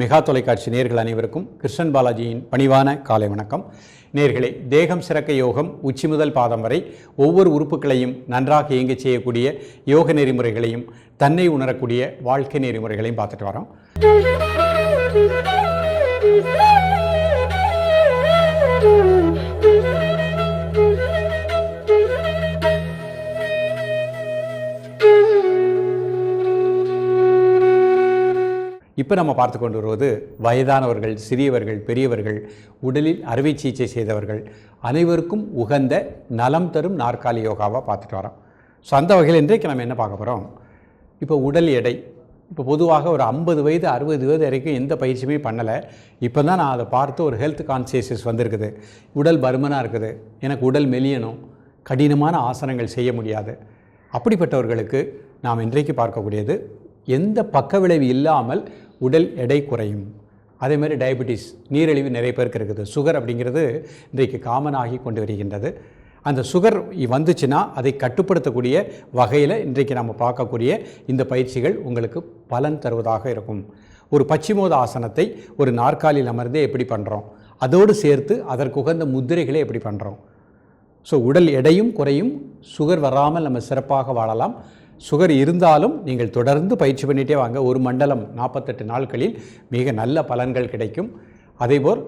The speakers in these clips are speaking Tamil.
மெகா தொலைக்காட்சி நேர்கள் அனைவருக்கும் கிருஷ்ணன் பாலாஜியின் பணிவான காலை வணக்கம். நேர்களே தேகம் சிறக்க யோகம் உச்சி முதல் பாதம் வரை ஒவ்வொரு உறுப்புகளையும் நன்றாக இயங்கச் செய்யக்கூடிய யோக நெறிமுறைகளையும் தன்னை உணரக்கூடிய வாழ்க்கை நெறிமுறைகளையும் பார்த்துட்டு வரோம். இப்போ நம்ம பார்த்து கொண்டு வருவது வயதானவர்கள் சிறியவர்கள் பெரியவர்கள் உடலில் அறுவை சிகிச்சை செய்தவர்கள் அனைவருக்கும் உகந்த நலம் தரும் நாற்காலி யோகாவாக பார்த்துட்டு வரோம். ஸோ அந்த வகையில் இன்றைக்கு நம்ம என்ன பார்க்க போகிறோம் இப்போ உடல் எடை இப்போ பொதுவாக ஒரு ஐம்பது வயது அறுபது வயது வரைக்கும் எந்த பயிற்சியுமே பண்ணலை. இப்போ தான் நான் அதை பார்த்து ஒரு ஹெல்த் கான்சியஸஸ் வந்திருக்குது. உடல் பருமனாக இருக்குது. எனக்கு உடல் மெலியணும். கடினமான ஆசனங்கள் செய்ய முடியாது. அப்படிப்பட்டவர்களுக்கு நாம் இன்றைக்கு பார்க்கக்கூடியது எந்த பக்க விளைவு இல்லாமல் உடல் எடை குறையும். அதே மாதிரி டயபெட்டிஸ் நீரிழிவு நிறைய பேருக்கு இருக்குது. சுகர் அப்படிங்கிறது இன்றைக்கு காமன் ஆகி கொண்டு வருகின்றது. அந்த சுகர் வந்துச்சுன்னா அதை கட்டுப்படுத்தக்கூடிய வகையில் இன்றைக்கு நம்ம பார்க்கக்கூடிய இந்த பயிற்சிகள் உங்களுக்கு பலன் தருவதாக இருக்கும். ஒரு பச்சிமோத ஆசனத்தை ஒரு நாற்காலியில் அமர்ந்தே எப்படி பண்ணுறோம் அதோடு சேர்த்து அதற்கு உகந்த முத்திரைகளை எப்படி பண்ணுறோம் ஸோ உடல் எடையும் குறையும். சுகர் வராமல் நம்ம சிறப்பாக வாழலாம். சுகர் இருந்தாலும் நீங்கள் தொடர்ந்து பயிற்சி பண்ணிகிட்டே வாங்க. ஒரு மண்டலம் நாற்பத்தெட்டு நாட்களில் மிக நல்ல பலன்கள் கிடைக்கும். அதேபோல்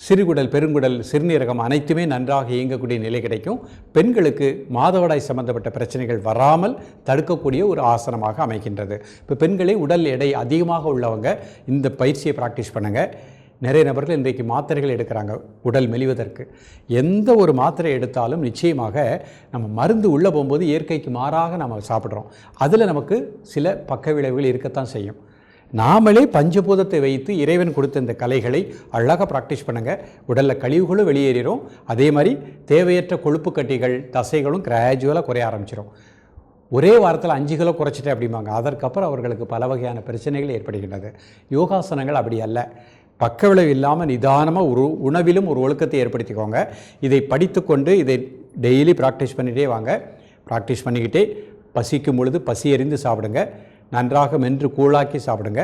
சிறுகுடல் பெருங்குடல் சிறுநீரகம் அனைத்துமே நன்றாக இயங்கக்கூடிய நிலை கிடைக்கும். பெண்களுக்கு மாதவிடாய் சம்பந்தப்பட்ட பிரச்சனைகள் வராமல் தடுக்கக்கூடிய ஒரு ஆசனமாக அமைகின்றது. இப்போ பெண்களே உடல் எடை அதிகமாக உள்ளவங்க இந்த பயிற்சியை ப்ராக்டிஸ் பண்ணுங்கள் நிறைய நபர்கள் இன்றைக்கு மாத்திரைகள் எடுக்கிறாங்க உடல் மெலிவதற்கு. எந்த ஒரு மாத்திரை எடுத்தாலும் நிச்சயமாக நம்ம மருந்து உள்ளே போகும்போது இயற்கைக்கு மாறாக நம்ம சாப்பிட்றோம். அதில் நமக்கு சில பக்க விளைவுகள் இருக்கத்தான் செய்யும். நாமளே பஞ்சபூதத்தை வைத்து இறைவன் கொடுத்த இந்த கலைகளை அழகாக ப்ராக்டிஸ் பண்ணுங்கள் உடலில் கழிவுகளும் வெளியேறிடும் அதே மாதிரி தேவையற்ற கொழுப்பு கட்டிகள் தசைகளும் கிராஜுவலாக குறைய ஆரம்பிச்சிடும் ஒரே வாரத்தில் அஞ்சு கிலோ குறைச்சிட்டேன் அப்படிம்பாங்க. அதற்கப்புறம் அவர்களுக்கு பல வகையான பிரச்சனைகள் ஏற்படுகின்றது. யோகாசனங்கள் அப்படி அல்ல. பக்க விளைவு இல்லாமல் நிதானமாக ஒரு உணவிலும் ஒரு ஒழுக்கத்தை ஏற்படுத்திக்கோங்க. இதை படித்துக்கொண்டு இதை டெய்லி ப்ராக்டிஸ் பண்ணிகிட்டே வாங்க. ப்ராக்டிஸ் பண்ணிக்கிட்டே பசிக்கும் பொழுது பசி எறிந்து சாப்பிடுங்க. நன்றாக மென்று கூழாக்கி சாப்பிடுங்க.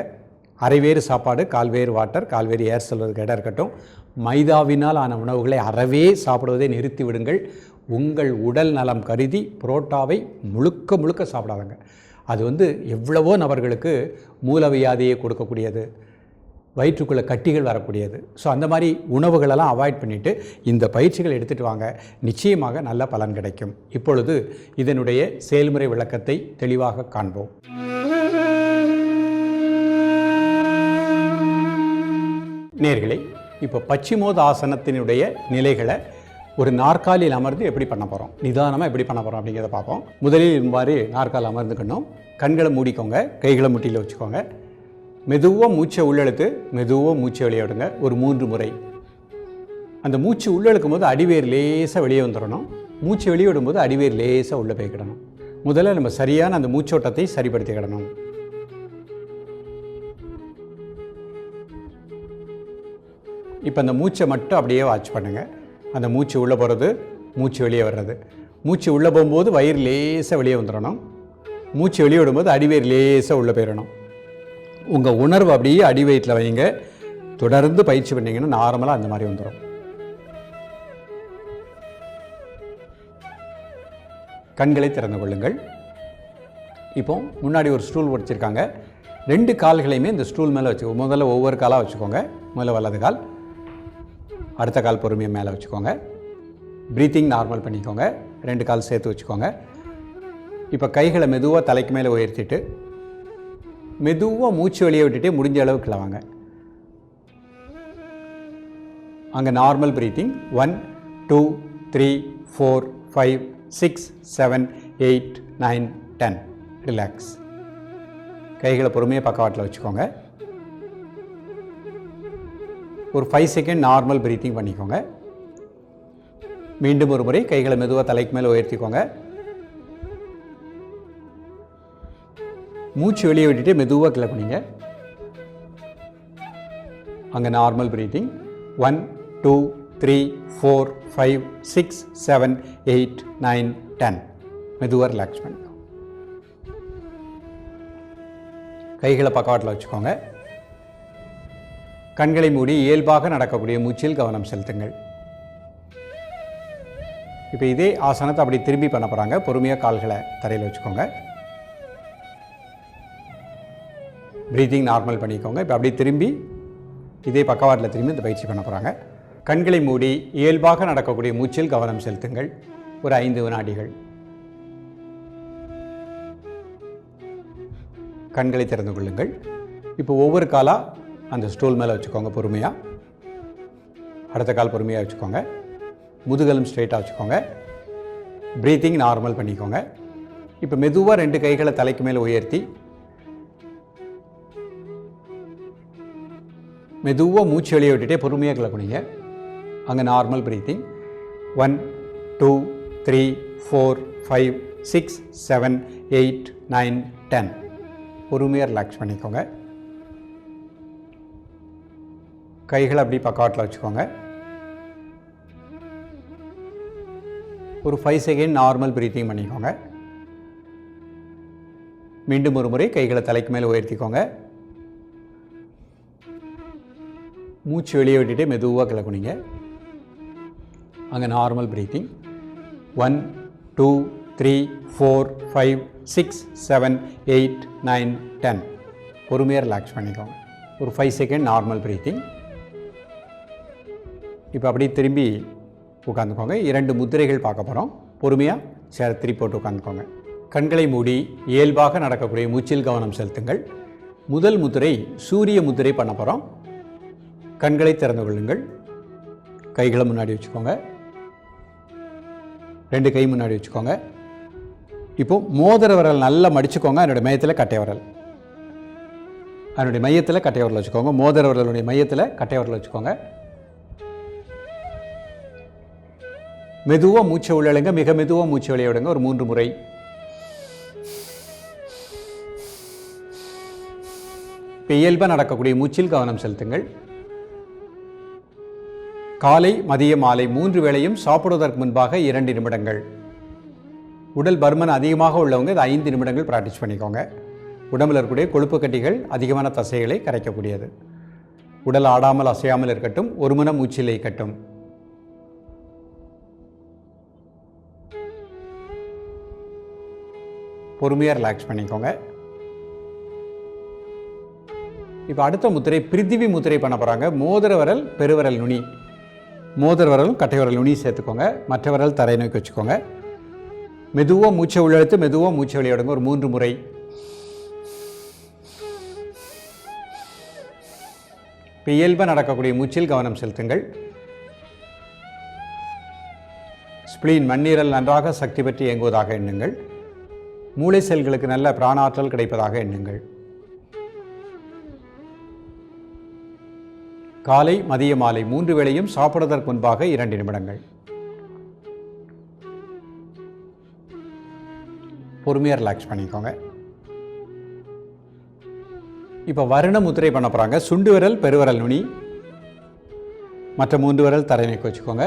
அரைவேறு சாப்பாடு கால்வேறு வாட்டர் கால்வேறு ஏர் செல்வது இடம் இருக்கட்டும். மைதாவினால் ஆன உணவுகளை அறவே சாப்பிடுவதை நிறுத்தி விடுங்கள். உங்கள் உடல் நலம் கருதி புரோட்டாவை முழுக்க முழுக்க சாப்பிடாதங்க. அது வந்து எவ்வளவோ நபர்களுக்கு மூலவியாதியை கொடுக்கக்கூடியது. வயிற்றுக்குள்ளே கட்டிகள் வரக்கூடியது. ஸோ அந்த மாதிரி உணவுகளெல்லாம் அவாய்ட் பண்ணிவிட்டு இந்த பயிற்சிகள் எடுத்துகிட்டு வாங்க. நிச்சயமாக நல்ல பலன் கிடைக்கும். இப்பொழுது இதனுடைய செயல்முறை விளக்கத்தை தெளிவாக காண்போம். நேர்களை இப்போ பச்சிமோத ஆசனத்தினுடைய நிலைகளை ஒரு நாற்காலியில் அமர்ந்து எப்படி பண்ண போகிறோம் நிதானமாக எப்படி பண்ண போகிறோம் அப்படிங்கிறத பார்ப்போம். முதலில் இவ்வாறு நாற்காலில் அமர்ந்துக்கணும். கண்களை மூடிக்கோங்க. கைகளை முட்டியில் வச்சுக்கோங்க. மெதுவாக மூச்சை உள்ளெழுத்து மெதுவாக மூச்சை வெளியே விடுங்க. ஒரு மூன்று முறை. அந்த மூச்சு உள்ளழுக்கும் போது அடிவேர் லேசாக வெளியே வந்துடணும் மூச்சு வெளியே விடும்போது அடிவேர் லேசாக உள்ளே போய்க்கிடணும் முதல்ல நம்ம சரியான அந்த மூச்சோட்டத்தை சரிப்படுத்திக்கிடணும் இப்போ அந்த மூச்சை மட்டும் அப்படியே வாட்ச் பண்ணுங்கள் அந்த மூச்சு உள்ளே போகிறது மூச்சு வெளியே வர்றது. மூச்சு உள்ளே போகும்போது வயிறு லேசாக வெளியே வந்துடணும் மூச்சு வெளியே விடும்போது அடிவேர் லேசாக உள்ளே போயிடணும் உங்கள் உணர்வு அப்படியே அடி வயிற்றில் வைங்க. தொடர்ந்து பயிற்சி பண்ணிங்கன்னா நார்மலாக அந்த மாதிரி வந்துடும் கண்களை திறந்து கொள்ளுங்கள். இப்போ முன்னாடி ஒரு ஸ்டூல் வச்சுருக்காங்க ரெண்டு கால்களையுமே இந்த ஸ்டூல் மேலே வச்சுக்கோ முதல்ல ஒவ்வொரு காலாக வச்சுக்கோங்க. முதல்ல வலது கால் அடுத்த கால் பொறுமையாக மேலே வச்சுக்கோங்க. ப்ரீத்திங் நார்மல் பண்ணிக்கோங்க. ரெண்டு கால் சேர்த்து வச்சுக்கோங்க. இப்போ கைகளை மெதுவாக தலைக்கு மேலே உயர்த்திட்டு மெதுவாக மூச்சு வெளியே விட்டுட்டே முடிஞ்ச அளவுக்கு கிளவாங்க அங்கே normal breathing one two three four five six seven eight nine ten relax கைகளை பொறுமையாக பக்கவாட்டில் வச்சுக்கோங்க. ஒரு ஃபைவ் செகண்ட் நார்மல் ப்ரீத்திங் பண்ணிக்கோங்க. மீண்டும் ஒரு முறை கைகளை மெதுவாக தலைக்கு மேலே உயர்த்திக்கோங்க. மூச்சு வெளியே விட்டுட்டு மெதுவாக கிளப்புனீங்க அங்கே normal breathing one two three four five six seven eight nine ten மெதுவாக ரிலாக்ஸ் பண்ணிக்கோ. கைகளை பக்கவாட்டில் வச்சுக்கோங்க. கண்களை மூடி இயல்பாக நடக்கக்கூடிய மூச்சில் கவனம் செலுத்துங்கள். இப்போ இதே ஆசனத்தை அப்படி திரும்பி பண்ண போகிறாங்க பொறுமையாக கால்களை தரையில் வச்சுக்கோங்க. ப்ரீத்திங் நார்மல் பண்ணிக்கோங்க. இப்போ அப்படியே திரும்பி இதே பக்கவாட்டில் திரும்பி இந்த பயிற்சி பண்ண போகிறாங்க கண்களை மூடி இயல்பாக நடக்கக்கூடிய மூச்சில் கவனம் செலுத்துங்கள். ஒரு ஐந்து வினாடிகள். கண்களை திறந்து கொள்ளுங்கள். இப்போ ஒவ்வொரு காலாக அந்த ஸ்டூல் மேலே வச்சுக்கோங்க பொறுமையாக அடுத்த கால் பொறுமையாக வச்சுக்கோங்க. முதுகலும் ஸ்ட்ரெயிட்டாக வச்சுக்கோங்க. ப்ரீத்திங் நார்மல் பண்ணிக்கோங்க. இப்போ மெதுவாக ரெண்டு கைகளை தலைக்கு மேலே உயர்த்தி மெதுவாக மூச்சு வெளியே விட்டுட்டே பொறுமையாக கிளப்புனீங்க அங்கே normal breathing one two three four five six seven eight nine ten பொறுமையாக ரிலாக்ஸ் பண்ணிக்கோங்க. கைகளை அப்படி பக்கவாட்டில் வச்சுக்கோங்க. ஒரு ஃபைவ் செகண்ட் நார்மல் ப்ரீத்திங் பண்ணிக்கோங்க. மீண்டும் ஒரு முறை கைகளை தலைக்கு மேலே உயர்த்திக்கோங்க. மூச்சு வெளியே விட்டுட்டு மெதுவாக கிளக்குனிங்க அங்கே normal breathing one two three four five six seven eight nine ten பொறுமையாக ரிலாக்ஸ் பண்ணிக்கோங்க. ஒரு ஃபைவ் செகண்ட் நார்மல் ப்ரீத்திங் இப்போ அப்படியே திரும்பி உட்காந்துக்கோங்க இரண்டு முத்திரைகள் பார்க்க போகிறோம் பொறுமையாக சேர திருப்பி போட்டு உட்காந்துக்கோங்க கண்களை மூடி இயல்பாக நடக்கக்கூடிய மூச்சில் கவனம் செலுத்துங்கள். முதல் முத்திரை சூரிய முத்திரை பண்ண போகிறோம் கண்களை திறந்து கொள்ளுங்கள். கைகளை முன்னாடி வச்சுக்கோங்க. ரெண்டு கை முன்னாடி வச்சுக்கோங்க. இப்போ மோதிர விரல் நல்லா மடிச்சுக்கோங்க. அதனுடைய மையத்தில் கட்டை விரல். அதனுடைய மையத்தில் கட்டை விரல் வச்சுக்கோங்க. மோதிர விரலுடைய மையத்தில் கட்டை விரல் வச்சுக்கோங்க. மெதுவாக மூச்சை உள்ளழுங்க மிக மெதுவாக மூச்சை விளையாடுங்க ஒரு மூன்று முறை. இப்போ இயல்பாக நடக்கக்கூடிய மூச்சில் கவனம் செலுத்துங்கள். காலை மதிய மாலை மூன்று வேளையும் சாப்பிடுவதற்கு முன்பாக இரண்டு நிமிடங்கள். உடல் பருமன் அதிகமாக உள்ளவங்க இது ஐந்து நிமிடங்கள் ப்ராக்டிஸ் பண்ணிக்கோங்க. உடம்பில் இருக்கக்கூடிய கொழுப்பு கட்டிகள் அதிகமான தசைகளை கரைக்கக்கூடியது. உடல் ஆடாமல் அசையாமல் இருக்கட்டும் ஒரு மன மூச்சில் இருக்கட்டும். பொறுமையாக ரிலாக்ஸ் பண்ணிக்கோங்க. இப்போ அடுத்த முத்திரை பிரித்திவி முத்திரை பண்ண போகிறாங்க மோதிர விரல் பெருவிரல் நுனி. மோதிர விரலும் கட்டை விரல் சேர்த்துக்கோங்க. மற்ற விரல் தரை நோக்கி வச்சுக்கோங்க. மெதுவாக மூச்சை உள்ளெழுத்து மெதுவாக மூச்சை வெளியிடுங்க ஒரு மூன்று முறை. இப்போ இயல்பாக நடக்கக்கூடிய மூச்சில் கவனம் செலுத்துங்கள். ஸ்பிளீன் மண்ணீரல் நன்றாக சக்தி பெற்று இயங்குவதாக எண்ணுங்கள். மூளை செல்களுக்கு நல்ல பிராணாற்றல் கிடைப்பதாக எண்ணுங்கள். காலை மதிய மாலை மூன்று வேளையும் சாப்பிடுவதற்கு முன்பாக இரண்டு நிமிடங்கள். பொறுமையாக ரிலாக்ஸ் பண்ணிக்கோங்க. இப்போ வருண முத்திரை பண்ண போகிறாங்க சுண்டு விரல் பெருவிரல் நுனி. மற்ற மூன்று விரல் தரை நீக்கி வச்சுக்கோங்க.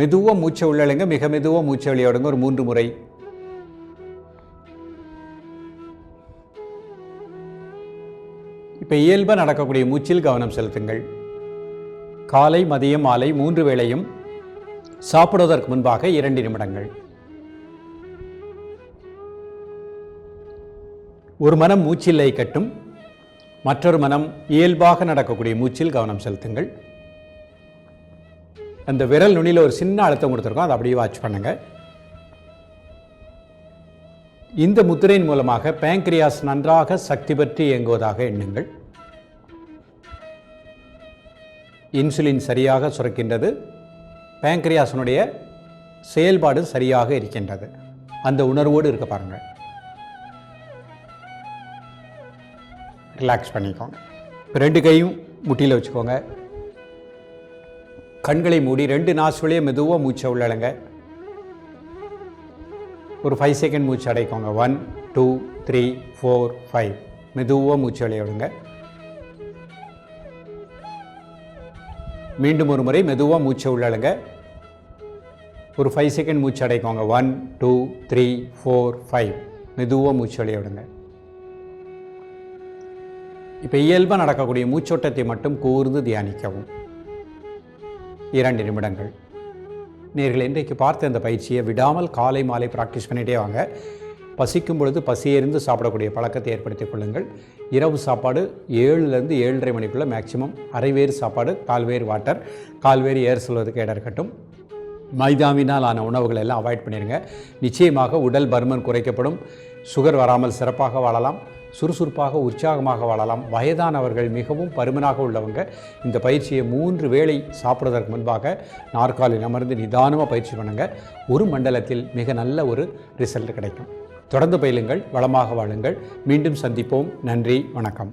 மெதுவாக மூச்சை உள்ளழுங்க மிக மெதுவாக மூச்சை வெளியோடுங்க ஒரு மூன்று முறை. இப்போ இயல்பாக நடக்கக்கூடிய மூச்சில் கவனம் செலுத்துங்கள். காலை மதியம் மாலை மூன்று வேளையும் சாப்பிடுவதற்கு முன்பாக இரண்டு நிமிடங்கள். ஒரு மனம் மூச்சில்லை கட்டும் மற்றொரு மனம் இயல்பாக நடக்கக்கூடிய மூச்சில் கவனம் செலுத்துங்கள். அந்த விரல் நுனியில் ஒரு சின்ன அழுத்தம் கொடுத்துருக்கோம் அதை அப்படியே வாட்ச் பண்ணுங்கள் இந்த முத்திரையின் மூலமாக பேங்க்ரியாஸ் நன்றாக சக்தி பற்றி இயங்குவதாக எண்ணுங்கள். இன்சுலின் சரியாக சுரக்கின்றது. பேங்க்ரியாஸினுடைய செயல்பாடு சரியாக இருக்கின்றது. அந்த உணர்வோடு இருக்க பாருங்கள். ரிலாக்ஸ் பண்ணிக்கோங்க. ரெண்டு கையும் முட்டியில் வச்சுக்கோங்க. கண்களை மூடி ரெண்டு நாசுலையும் மெதுவாக மூச்சை உள்ளடங்க. ஒரு ஃபைவ் செகண்ட் மூச்சு அடைக்கோங்க. One two three four five மெதுவாக மூச்சு வெளியே விடுங்க. மீண்டும் ஒரு முறை மெதுவாக மூச்சை உள்ளழுங்க. ஒரு ஃபைவ் செகண்ட் மூச்சு அடைக்கோங்க. One two three four five மெதுவாக மூச்சு வெளியே விடுங்க. இப்போ இயல்பாக நடக்கக்கூடிய மூச்சோட்டத்தை மட்டும் கூர்ந்து தியானிக்கவும். இரண்டு நிமிடங்கள். நேர்கள் இன்றைக்கு பார்த்த அந்த பயிற்சியை விடாமல் காலை மாலை ப்ராக்டிஸ் பண்ணிகிட்டே வாங்க. பசிக்கும் பொழுது பசியிருந்து சாப்பிடக்கூடிய பழக்கத்தை ஏற்படுத்திக் கொள்ளுங்கள். இரவு சாப்பாடு ஏழுலேருந்து ஏழரை மணிக்குள்ளே மேக்சிமம் அரைவேறு சாப்பாடு கால்வேறு வாட்டர் கால்வேறு ஏர் சொல்வதுக்கு இடம் இருக்கட்டும். மைதாவினால் ஆன உணவுகளை எல்லாம் அவாய்ட் பண்ணிடுங்க நிச்சயமாக உடல் பருமன் குறைக்கப்படும். சுகர் வராமல் சிறப்பாக வாழலாம். சுறுசுறுப்பாக உற்சாகமாக வாழலாம். வயதானவர்கள் மிகவும் பருமனாக உள்ளவங்க. இந்த பயிற்சியை மூன்று வேளை சாப்பிடுவதற்கு முன்பாக நாற்காலில் அமர்ந்து நிதானமாக பயிற்சி பண்ணுங்கள் ஒரு மண்டலத்தில் மிக நல்ல ஒரு ரிசல்ட் கிடைக்கும். தொடர்ந்து பயிலுங்கள் வளமாக வாழுங்கள். மீண்டும் சந்திப்போம். நன்றி வணக்கம்.